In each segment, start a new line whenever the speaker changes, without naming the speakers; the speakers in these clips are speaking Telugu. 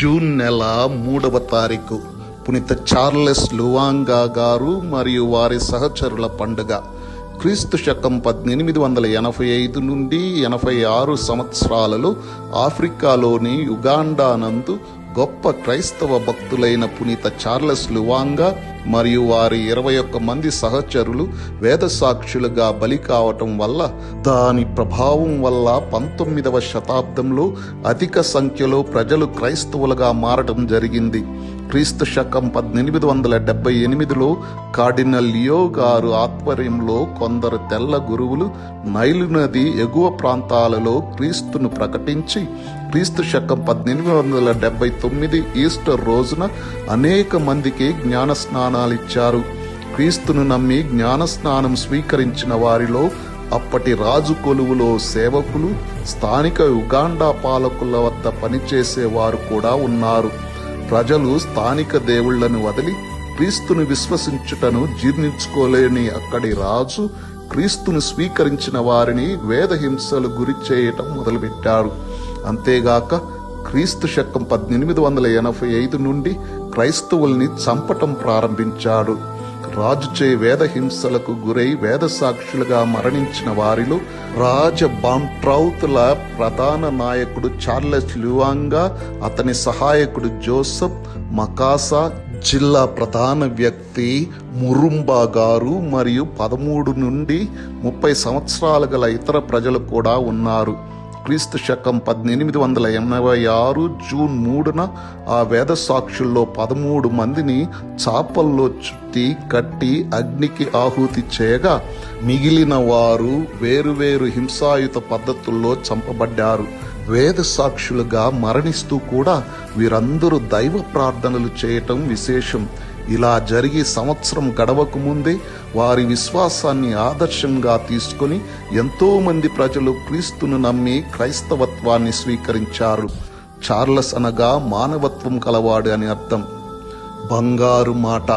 జూన్ నెల మూడవ తారీఖు. పునీత చార్లెస్ లువాంగా గారు మరియు వారి సహచరుల పండుగ. క్రీస్తు శకం పద్దెనిమిది వందల ఎనభై ఐదు నుండి ఎనభై ఆరు సంవత్సరాలలో ఆఫ్రికాలోని యుగాండా నందు గొప్ప క్రైస్తవ భక్తులైన పునీత చార్లెస్ లువాంగా మరియు వారి ఇరవై ఒక్క మంది సహచరులు వేద సాక్షులుగా బలి కావటం వల్ల దాని ప్రభావం వల్ల పంతొమ్మిదవ శతాబ్దంలో అధిక సంఖ్యలో ప్రజలు క్రైస్తవులుగా మారటం జరిగింది. క్రీస్తు శకం పద్దెనిమిది వందల డెబ్బై ఎనిమిదిలో కార్డినల్ లియో గారు ఆధ్వర్యంలో కొందరు తెల్ల గురువులు నైలు నది ఎగువ ప్రాంతాలలో క్రీస్తును ప్రకటించి క్రీస్తు శకం పద్దెనిమిది వందల డెబ్బై తొమ్మిది ఈస్టర్ రోజున అనేక మందికి జ్ఞాన స్నానాలు ఇచ్చారు. క్రీస్తును నమ్మి జ్ఞాన స్నానం స్వీకరించిన వారిలో అప్పటి రాజు కొలువులో సేవకులు స్థానిక ఉగాండా పాలకుల వద్ద పనిచేసే వారు కూడా ఉన్నారు. ప్రజలు స్థానిక దేవుళ్ళను వదిలి క్రీస్తును విశ్వసించుటను జీర్ణించుకోలేని అక్కడి రాజు క్రీస్తును స్వీకరించిన వారిని వేదహింసలు గురి చేయటం మొదలుపెట్టారు అంతేగాక క్రీస్తు శకం పద్దెనిమిది వందల ఎనభై ఐదు నుండి క్రైస్తవుల్ని చంపటం ప్రారంభించాడు. రాజుచే వేద హింసలకు గురై వేద సాక్షులుగా మరణించిన వారిలో రాజ బాంట్రౌత్ల ప్రధాన నాయకుడు చార్లెస్ లువాంగా అతని సహాయకుడు జోసఫ్ మకాసా జిల్లా ప్రధాన వ్యక్తి మురుంబా గారు మరియు పదమూడు నుండి ముప్పై సంవత్సరాలు గల ఇతర ప్రజలు కూడా ఉన్నారు. క్రీస్తు శకం పద్దెనిమిది వందల ఎనభై ఆరు జూన్ మూడున ఆ వేద సాక్షుల్లో పదమూడు మందిని చాపల్లో చుట్టి కట్టి అగ్నికి ఆహుతి చేయగా మిగిలిన వారు వేరువేరు హింసాయుత పద్ధతుల్లో చంపబడ్డారు. వేద సాక్షులుగా మరణిస్తూ కూడా వీరందరూ దైవ ప్రార్థనలు చేయటం విశేషం. ఇలా జరిగి సంవత్సరం గడవక ముందే వారి విశ్వాసాన్ని ఆదర్శంగా తీసుకొని ఎంతో మంది ప్రజలు క్రీస్తును నమ్మి క్రైస్తవత్వాన్ని స్వీకరించారు. చార్లస్ అనగా మానవత్వం కలవాడు అని అర్థం. బంగారు మాట.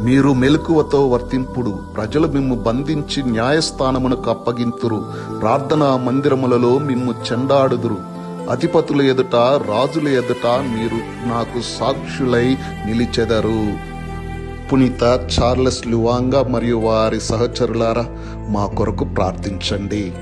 మీరు మెలకువతో వర్తింపుడు. ప్రజలు మిమ్ము బంధించి న్యాయస్థానమునకు అప్పగింతురు. ప్రార్థనా మందిరములలో మిమ్ము చెండాడుదురు. అధిపతుల ఎదుట రాజుల ఎదుట మీరు నాకు సాక్షులై నిలిచెదరు. పునీత చార్లెస్ లువాంగా మరియు వారి సహచరులారా మా కొరకు ప్రార్థించండి.